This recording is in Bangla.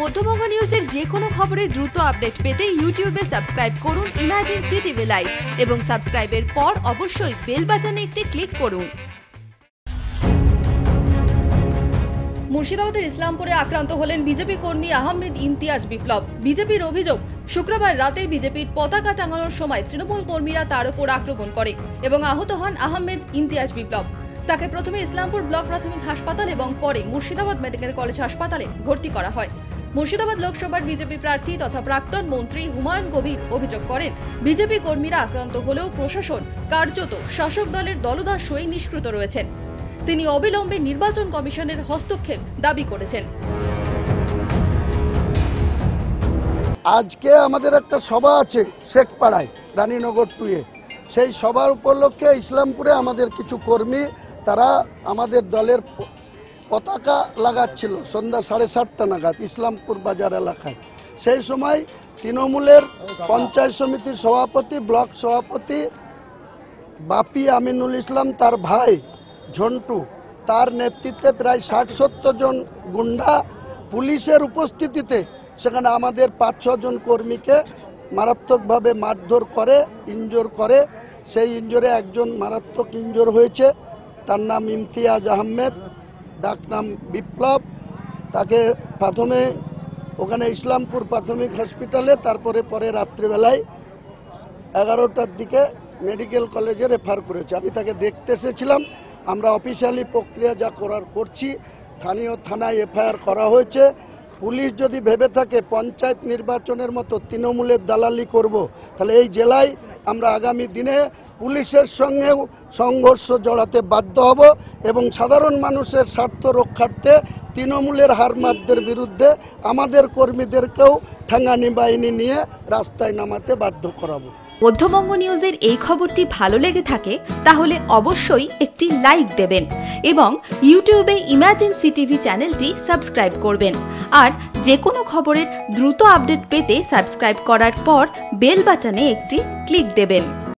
মধ্যবঙ্গ নিউজের যে কোনো খবরের দ্রুত আপডেট পেতে ইউটিউবে সাবস্ক্রাইব করুন ইমাজিন সিটিভি লাইভ এবং সাবস্ক্রাইবের পর অবশ্যই বেল বাটনে একটি ক্লিক করুন। মুর্শিদাবাদের ইসলামপুরে আক্রান্ত হলেন বিজেপি কর্মী আহমেদ ইমতিয়াজ বিপ্লব। বিজেপির অভিযোগ, শুক্রবার রাতে বিজেপির পতাকা টাঙানোর সময় তৃণমূল কর্মীরা তার উপর আক্রমণ করে এবং আহত হন আহমেদ ইমতিয়াজ বিপ্লব। তাকে প্রথমে ইসলামপুর ব্লক প্রাথমিক হাসপাতাল এবং পরে মুর্শিদাবাদ মেডিকেল কলেজ হাসপাতালে ভর্তি করা হয়। মুর্শিদাবাদ লোকসভার বিজেপি প্রার্থী তথা প্রাক্তন মন্ত্রী হুমায়ুন কবির অভিযোগ করেন, বিজেপি কর্মীরা আক্রান্ত হলেও প্রশাসন, কার্যত শাসক দলের দলদাস হয়ে নিষ্কৃত রয়েছেন। তিনি অবিলম্বে নির্বাচন কমিশনের হস্তক্ষেপ দাবি করেছেন। আজকে আমাদের একটা সভা আছে শেখপাড়ায়, রানীনগর টুয়ে সেই সভার উপলক্ষে ইসলামপুরে আমাদের কিছু কর্মী, তারা আমাদের দলের পতাকা লাগাচ্ছিল সন্ধ্যা সাড়ে সাতটা নাগাদ ইসলামপুর বাজার এলাকায়। সেই সময় তৃণমূলের পঞ্চায়েত সমিতির সভাপতি, ব্লক সভাপতি বাপি আমিনুল ইসলাম, তার ভাই ঝন্টু, তার নেতৃত্বে প্রায় ষাট সত্তর জন গুন্ডা পুলিশের উপস্থিতিতে সেখানে আমাদের পাঁচ ছজন কর্মীকে মারাত্মকভাবে মারধর করে, ইনজোর করে। সেই ইনজোরে একজন মারাত্মক ইনজোর হয়েছে। তার নাম ইমতিয়াজ আহমেদ। ডাকনাম বিপ্লব। তাকে প্রথমে ওখানে ইসলামপুর প্রাথমিক হসপিটালে, তারপরে পরে রাত্রিবেলায় এগারোটার দিকে মেডিকেল কলেজে রেফার করেছে। আমি তাকে দেখতে এসেছিলাম। আমরা অফিসিয়ালি প্রক্রিয়া যা করার করছি, স্থানীয় থানায় এফআইআর করা হয়েছে। পুলিশ যদি ভেবে থাকে পঞ্চায়েত নির্বাচনের মতো তৃণমূলের দালালি করব, তাহলে এই জেলায় আমরা আগামী দিনে পুলিশের সঙ্গেও সংঘর্ষ জড়াতে বাধ্য হব এবং সাধারণ মানুষের স্বার্থ রক্ষার্থে তৃণমূলের হারমাতদের বিরুদ্ধে আমাদের কর্মীদেরকেও ঠেঙ্গানি বাহিনী নিয়ে রাস্তায় নামাতে বাধ্য করাবো। মধ্যবঙ্গ নিউজের এই খবরটি ভালো লেগে থাকে, তাহলে অবশ্যই একটি লাইক দেবেন এবং ইউটিউবে ইমাজিন সিটিভি চ্যানেলটি সাবস্ক্রাইব করবেন। আর যে কোনো খবরের দ্রুত আপডেট পেতে সাবস্ক্রাইব করার পর বেল বাটনে একটি ক্লিক দেবেন।